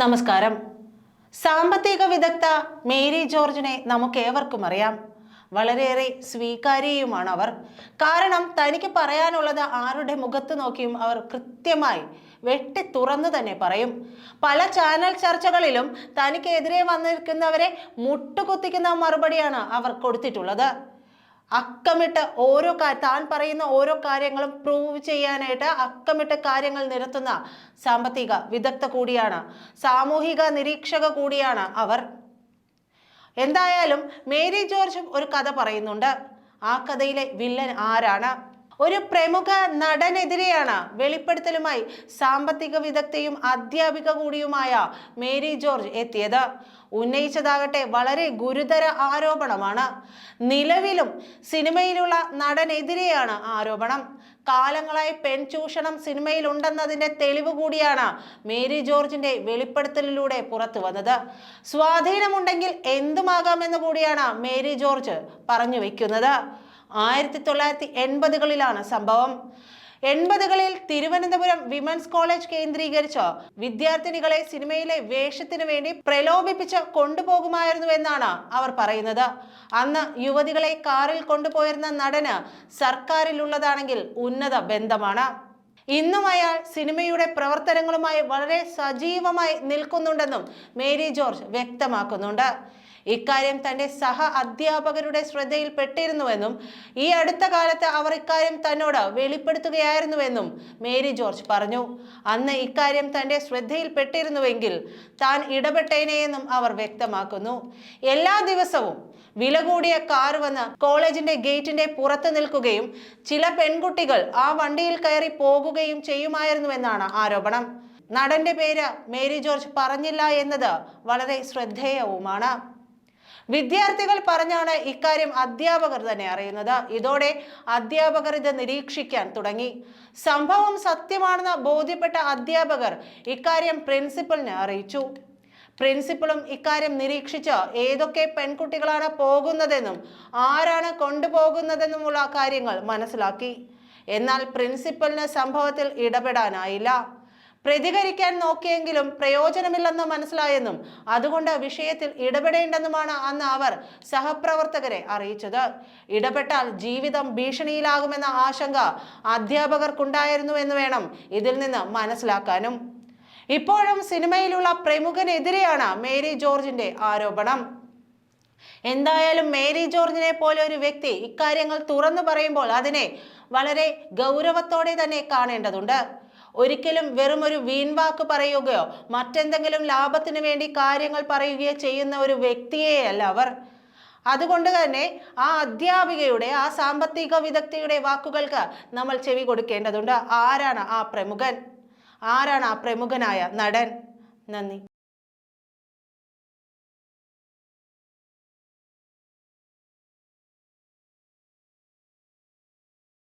നമസ്കാരം. സാമ്പത്തിക വിദഗ്ധ മേരി ജോർജിനെ നമുക്കേവർക്കും അറിയാം. വളരെയേറെ സ്വീകാര്യയുമാണ് അവർ. കാരണം തനിക്ക് പറയാനുള്ളത് ആരുടെ മുഖത്ത് നോക്കിയും അവർ കൃത്യമായി വെട്ടി തുറന്നു തന്നെ പറയും. പല ചാനൽ ചർച്ചകളിലും തനിക്കെതിരെ വന്നിരിക്കുന്നവരെ മുട്ടുകുത്തിക്കുന്ന മറുപടിയാണ് അവർ കൊടുത്തിട്ടുള്ളത്. അക്കമിട്ട് ഓരോ താൻ പറയുന്ന ഓരോ കാര്യങ്ങളും പ്രൂവ് ചെയ്യാനായിട്ട് അക്കമിട്ട് കാര്യങ്ങൾ നിരത്തുന്ന സാമ്പത്തിക വിദഗ്ധ കൂടിയാണ്. സാമൂഹിക നിരീക്ഷക കൂടിയാണ് അവർ. എന്തായാലും മേരി ജോർജ് ഒരു കഥ പറയുന്നുണ്ട്. ആ കഥയിലെ വില്ലൻ ആരാണ്? ഒരു പ്രമുഖ നടനെതിരെയാണ് വെളിപ്പെടുത്തലുമായി സാമ്പത്തിക വിദഗ്ധയും അധ്യാപിക കൂടിയുമായ മേരി ജോർജ് എത്തിയത്. ഉന്നയിച്ചതാകട്ടെ വളരെ ഗുരുതര ആരോപണമാണ്. നിലവിലും സിനിമയിലുള്ള നടനെതിരെയാണ് ആരോപണം. കാലങ്ങളായി പെൺചൂഷണം സിനിമയിൽ ഉണ്ടെന്നതിന്റെ തെളിവ് കൂടിയാണ് മേരി ജോർജിന്റെ വെളിപ്പെടുത്തലിലൂടെ പുറത്തു വന്നത്. സ്വാധീനമുണ്ടെങ്കിൽ എന്തുമാകാമെന്ന് കൂടിയാണ് മേരി ജോർജ് പറഞ്ഞു വെക്കുന്നത്. ആയിരത്തി തൊള്ളായിരത്തി എൺപതുകളിലാണ് സംഭവം. എൺപതുകളിൽ തിരുവനന്തപുരം വിമൻസ് കോളേജ് കേന്ദ്രീകരിച്ച് വിദ്യാർത്ഥിനികളെ സിനിമയിലെ വേഷത്തിനു വേണ്ടി പ്രലോഭിപ്പിച്ച് കൊണ്ടുപോകുമായിരുന്നു എന്നാണ് അവർ പറയുന്നത്. അന്ന് യുവതികളെ കാറിൽ കൊണ്ടുപോയിരുന്ന നടന് സർക്കാരിലുള്ളതാണെങ്കിൽ ഉന്നത ബന്ധമാണ്. ഇന്നും അയാൾ സിനിമയുടെ പ്രവർത്തനങ്ങളുമായി വളരെ സജീവമായി നിൽക്കുന്നുണ്ടെന്നും മേരി ജോർജ് വ്യക്തമാക്കുന്നുണ്ട്. ഇക്കാര്യം തന്റെ സഹ അധ്യാപകരുടെ ശ്രദ്ധയിൽപ്പെട്ടിരുന്നുവെന്നും ഈ അടുത്ത കാലത്ത് അവർ ഇക്കാര്യം തന്നോട് വെളിപ്പെടുത്തുകയായിരുന്നുവെന്നും മേരി ജോർജ് പറഞ്ഞു. അന്ന് ഇക്കാര്യം തന്റെ ശ്രദ്ധയിൽപ്പെട്ടിരുന്നുവെങ്കിൽ താൻ ഇടപെട്ടേനെയെന്നും അവർ വ്യക്തമാക്കുന്നു. എല്ലാ ദിവസവും വില കൂടിയ കാർ വന്ന് കോളേജിന്റെ ഗേറ്റിന്റെ പുറത്ത് നിൽക്കുകയും ചില പെൺകുട്ടികൾ ആ വണ്ടിയിൽ കയറി പോകുകയും ചെയ്യുമായിരുന്നുവെന്നാണ് ആരോപണം. നടന്റെ പേര് മേരി ജോർജ് പറഞ്ഞില്ല എന്നത് വളരെ ശ്രദ്ധേയവുമാണ്. വിദ്യാർത്ഥികൾ പറഞ്ഞാണ് ഇക്കാര്യം അധ്യാപകർ തന്നെ അറിയുന്നത്. ഇതോടെ അധ്യാപകർ ഇത് നിരീക്ഷിക്കാൻ തുടങ്ങി. സംഭവം സത്യമാണെന്ന് ബോധ്യപ്പെട്ട അധ്യാപകർ ഇക്കാര്യം പ്രിൻസിപ്പലിനെ അറിയിച്ചു. പ്രിൻസിപ്പളും ഇക്കാര്യം നിരീക്ഷിച്ച് ഏതൊക്കെ പെൺകുട്ടികളാണ് പോകുന്നതെന്നും ആരാണ് കൊണ്ടുപോകുന്നതെന്നുമുള്ള കാര്യങ്ങൾ മനസ്സിലാക്കി. എന്നാൽ പ്രിൻസിപ്പലിന് സംഭവത്തിൽ ഇടപെടാനായില്ല. പ്രതികരിക്കാൻ നോക്കിയെങ്കിലും പ്രയോജനമില്ലെന്ന് മനസ്സിലായെന്നും അതുകൊണ്ട് വിഷയത്തിൽ ഇടപെടേണ്ടെന്നുമാണ് അന്ന് അവർ സഹപ്രവർത്തകരെ അറിയിച്ചത്. ഇടപെട്ടാൽ ജീവിതം ഭീഷണിയിലാകുമെന്ന ആശങ്ക അധ്യാപകർക്കുണ്ടായിരുന്നു എന്ന് വേണം ഇതിൽ നിന്ന് മനസ്സിലാക്കാനും. ഇപ്പോഴും സിനിമയിലുള്ള പ്രമുഖനെതിരെയാണ് മേരി ജോർജിന്റെ ആരോപണം. എന്തായാലും മേരി ജോർജിനെ പോലെ ഒരു വ്യക്തി ഇക്കാര്യങ്ങൾ തുറന്നു പറയുമ്പോൾ അതിനെ വളരെ ഗൗരവത്തോടെ തന്നെ കാണേണ്ടതുണ്ട്. ഒരിക്കലും വെറും ഒരു വീൺവാക്ക് പറയുകയോ മറ്റെന്തെങ്കിലും ലാഭത്തിന് വേണ്ടി കാര്യങ്ങൾ പറയുകയോ ചെയ്യുന്ന ഒരു വ്യക്തിയെയല്ല അവർ. അതുകൊണ്ട് തന്നെ ആ അധ്യാപികയുടെ ആ സാമ്പത്തിക വിദഗ്ധയുടെ വാക്കുകൾക്ക് നമ്മൾ ചെവി കൊടുക്കേണ്ടതുണ്ട്. ആരാണ് ആ പ്രമുഖൻ? ആരാണ് ആ പ്രമുഖനായ നടൻ? നന്ദി.